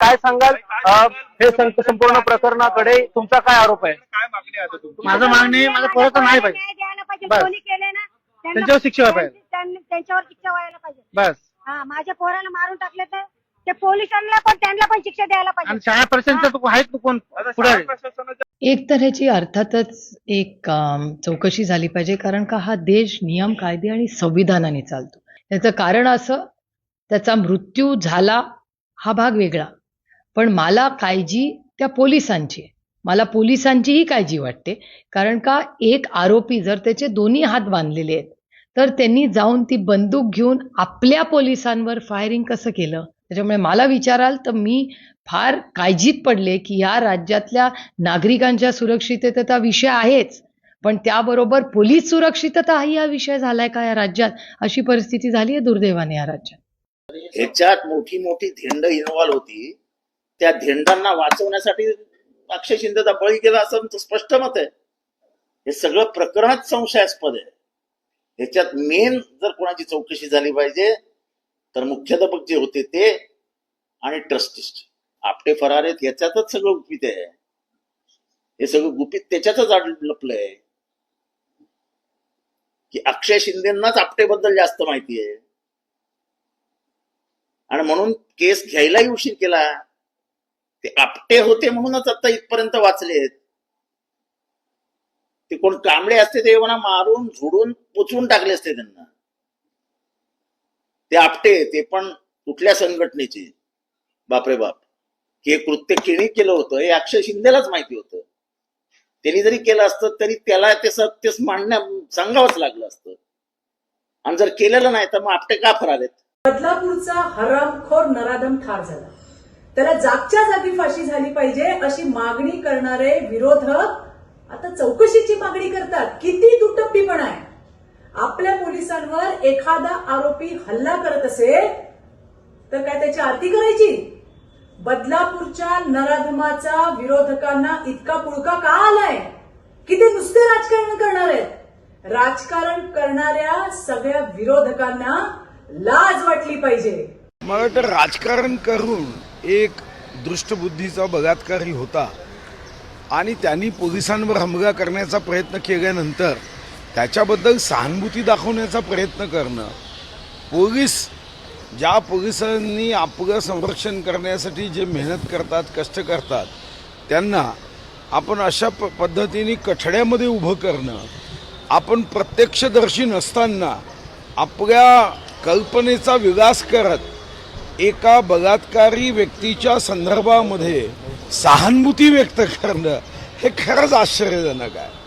काय सांगाल? हे संपूर्ण प्रकरणाकडे तुमचा काय आरोप आहे? काय मागणी आहे आता तुमची? माझं मागणी माझं पोराचं नाही पाहिजे. न्याय द्यायला पाहिजे? बस. कोणी केले ना? त्यांना- त्यांच्यावर शिक्षा व्हायला पाहिजे. त्यां- त्यांच्यावर शिक्षा व्हायला पाहिजे. बस. हा माझ्या पोराला मारून टाकले तर ते पोलिसांना पण त्यांना पण शिक्षा द्यायला आणि पाहिजे शाळा परिषदेचं आहेत कोण? आता पुढे शाळा प्रशासनाच्या एक तर ह्याची अर्थातच एक अम, चौकशी झाली पाहिजे कारण का हा देश नियम कायदे आणि संविधानाने चालतो. याचं कारण असं त्याचा मृत्यू झाला हा भाग वेगळा. पण मला काळजी त्या पोलिसांची मला पोलिसांचीही काळजी वाटते. कारण का एक आरोपी जर त्याचे दोन्ही हात बांधलेले आहेत तर त्यांनी जाऊन ती बंदूक घेऊन आपल्या पोलिसांवर फायरिंग कसं केलं? त्याच्यामुळे मला विचाराल तर मी फार काळजीत पडले की या राज्यातल्या नागरिकांच्या सुरक्षिततेचा विषय आहेच. पण त्याबरोबर पोलीस सुरक्षितता हाही हा विषय झालाय का या राज्यात? अशी परिस्थिती झाली आहे दुर्दैवाने या राज्यात. ह्याच्यात मोठी मोठी धिंड इन्व्हॉल्व्ह होती. त्या धेंडांना वाचवण्यासाठी अक्षय शिंदेचा बळी गेला असं स्पष्ट मत आहे. हे सगळं प्रकरणच संशयास्पद आहे. ह्याच्यात मेन जर कोणाची चौकशी झाली पाहिजे तर मुख्याध्यापक जे होते ते आणि ट्रस्टिस्ट. आपटे फरार आहेत याच्यातच सगळं गुपित आहे. हे सगळं गुपित त्याच्यातच आड लपलंय की अक्षय शिंदेनाच आपटेबद्दल जास्त माहिती आहे. आणि म्हणून केस घ्यायलाही उशीर केला. ते आपटे होते म्हणूनच आता इथपर्यंत वाचलेत ते कोण कांबळे असते ते म्हणा मारून झोडून पुचवून टाकले असते त्यांना. ते आपटे ते पण कुठल्या संघटनेचे? बापरे बाप. हे कृत्य केणी केलं होतं? हे अक्षय शिंदेलाच माहिती होतं. त्यांनी जरी केलं असतं तरी त्याला ते सत्यच मांडण्या सांगावंच लागलं असतं. आणि जर केलेलं नाही तर मग आपटे का फरालेत आहेत? बदलापूरचा हरामखोर नराधम ठार झाला. त्याला जागच्या जागी फाशी झाली पाहिजे अशी मागणी करणारे विरोधक आता चौकशीची मागणी करतात. किती दुटप्पीपणा आहे. आपल्या पोलिसांवर एखादा आरोपी हल्ला करत असेल तर काय त्याची आरती करायची? बदलापूरच्या नराधमाचा विरोधकांना इतका पुळका का आलाय? की ते नुसते राजकारण करणार आहेत? राजकारण करणाऱ्या सगळ्या विरोधकांना लाज वाटली पाहिजे. मला वाटतं राजकारण करून एक दृष्टबुद्धीचा बलात्कारी होता आणि त्यांनी पोलिसांवर हमला करण्याचा प्रयत्न केल्यानंतर त्याच्याबद्दल सहानुभूती दाखवण्याचा प्रयत्न करणं पोलीस ज्या पोलिसांनी आपलं संरक्षण करण्यासाठी जे मेहनत करतात कष्ट करतात त्यांना आपण अशा प पद्धतीने कठड्यामध्ये उभं करणं आपण प्रत्यक्षदर्शी नसताना आपल्या कल्पनेचा विकास करत एका बलात्कारी व्यक्तीच्या संदर्भामध्ये सहानुभूती व्यक्त करणं हे खरंच आश्चर्यजनक आहे.